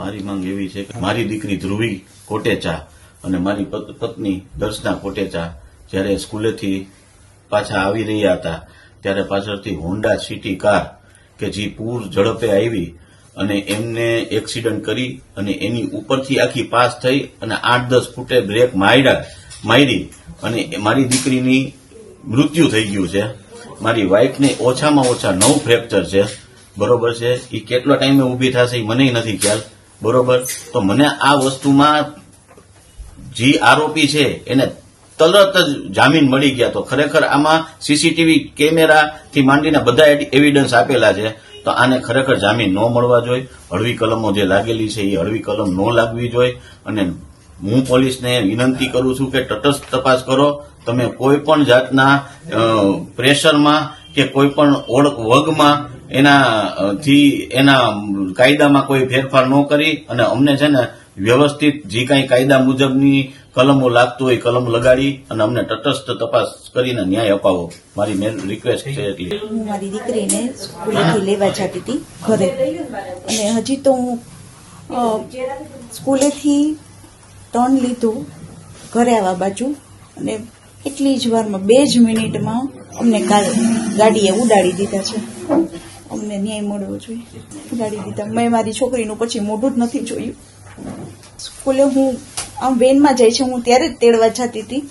મારી માંગ એવી છે કે મારી દીકરી ધ્રુવી કોટેચા અને મારી પત- પત્ની દર્શના કોટેચા જ્યારે સ્કૂલેથી પાછા આવી રહ્યા હતા, ત્યારે પાછળથી હોન્ડા સિટી કાર કે જે પૂર ઝડપે આવી અને એમને એક્સિડન્ટ કરી અને એની ઉપરથી આખી પાસ થઈ અને આઠ દસ ફૂટે બ્રેક માર્યા મારી અને મારી દીકરીની મૃત્યુ થઈ ગયું છે. મારી વાઇફને ઓછામાં ઓછા નવ ફ્રેક્ચર છે. બરોબર છે? એ કેટલો ટાઈમે ઊભી થશે એ મને નથી ખ્યાલ. બરોબર? તો મને આ વસ્તુમાં જે આરોપી છે, એને તરત જ જામીન મળી ગયા. તો ખરેખર આમાં સીસીટીવી કેમેરાથી માંડીને બધા એવિડન્સ આપેલા છે. તો આને ખરેખર જામીન ન મળવા જોઈએ. હળવી કલમો જે લાગેલી છે, એ હળવી કલમ ન લાગવી જોઈએ. અને હું પોલીસને વિનંતી કરું છું કે તટસ્થ તપાસ કરો. તમે કોઈ પણ જાતના પ્રેશરમાં કે કોઈ પણ ઓળખ વગમાં એના અ, થી એના કાયદામાં કોઈ ફેરફાર ન કરી અને અમને છે ને વ્યવસ્થિત જે કાંઈ કાયદા મુજબની કલમો લાગતું હોય કલમ લગાડી અને અમને તટસ્થ તપાસ કરીને ન્યાય અપાવો. મારી મેન રિક્વેસ્ટ છે એટલી. હું મારી દીકરીને સ્કૂલેથી લેવા જતી હતી ઘરે. અને હજી તો હું સ્કૂલેથી ટર્ન લીધું ઘરે આવવા બાજુ. અને એટલી જ વારમાં બે જ મિનિટમાં અમને ગાડીએ ઉડાડી દીધા છે. અમને ન્યાય મળવો જોઈએ ઉડાડી દીધા મેં મારી છોકરીનું પછી મોઢું જ નથી જોયું. સ્કૂલે હું આમ વેનમાં જાય છે, હું ત્યારે જ તેડવા જતી હતી.